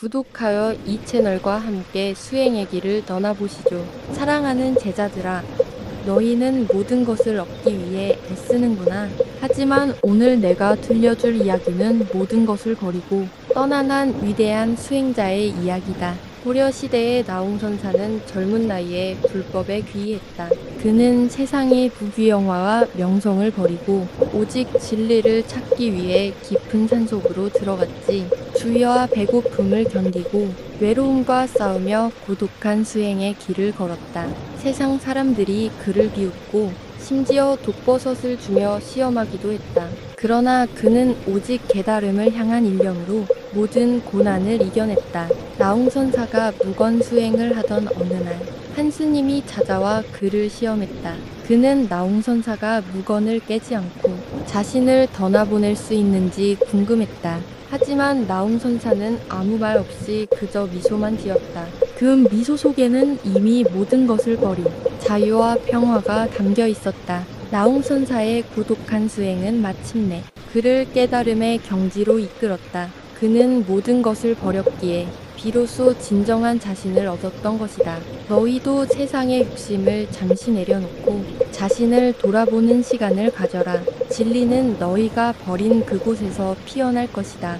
구독하여 이 채널과 함께 수행의 길을 떠나보시죠. 사랑하는 제자들아, 너희는 모든 것을 얻기 위해 애쓰는구나. 하지만 오늘 내가 들려줄 이야기는 모든 것을 버리고 떠나난 위대한 수행자의 이야기다. 고려 시대의 나홍선사는 젊은 나이에 불법에 귀의했다. 그는 세상의 부귀영화와 명성을 버리고 오직 진리를 찾기 위해 깊은 산속으로 들어갔지. 주의와 배고픔을 견디고 외로움과 싸우며 고독한 수행의 길을 걸었다. 세상 사람들이 그를 비웃고 심지어 독버섯을 주며 시험하기도 했다. 그러나 그는 오직 깨달음을 향한 일념으로 모든 고난을 이겨냈다. 나홍선사가 무건 수행을 하던 어느 날, 한 스님이 찾아와 그를 시험했다. 그는 나홍선사가 무건을 깨지 않고 자신을 떠나보낼 수 있는지 궁금했다. 하지만 나홍선사는 아무 말 없이 그저 미소만 지었다. 그 미소 속에는 이미 모든 것을 버린 자유와 평화가 담겨 있었다. 나홍선사의 고독한 수행은 마침내 그를 깨달음의 경지로 이끌었다. 그는 모든 것을 버렸기에 비로소 진정한 자신을 얻었던 것이다. 너희도 세상의 욕심을 잠시 내려놓고 자신을 돌아보는 시간을 가져라. 진리는 너희가 버린 그곳에서 피어날 것이다.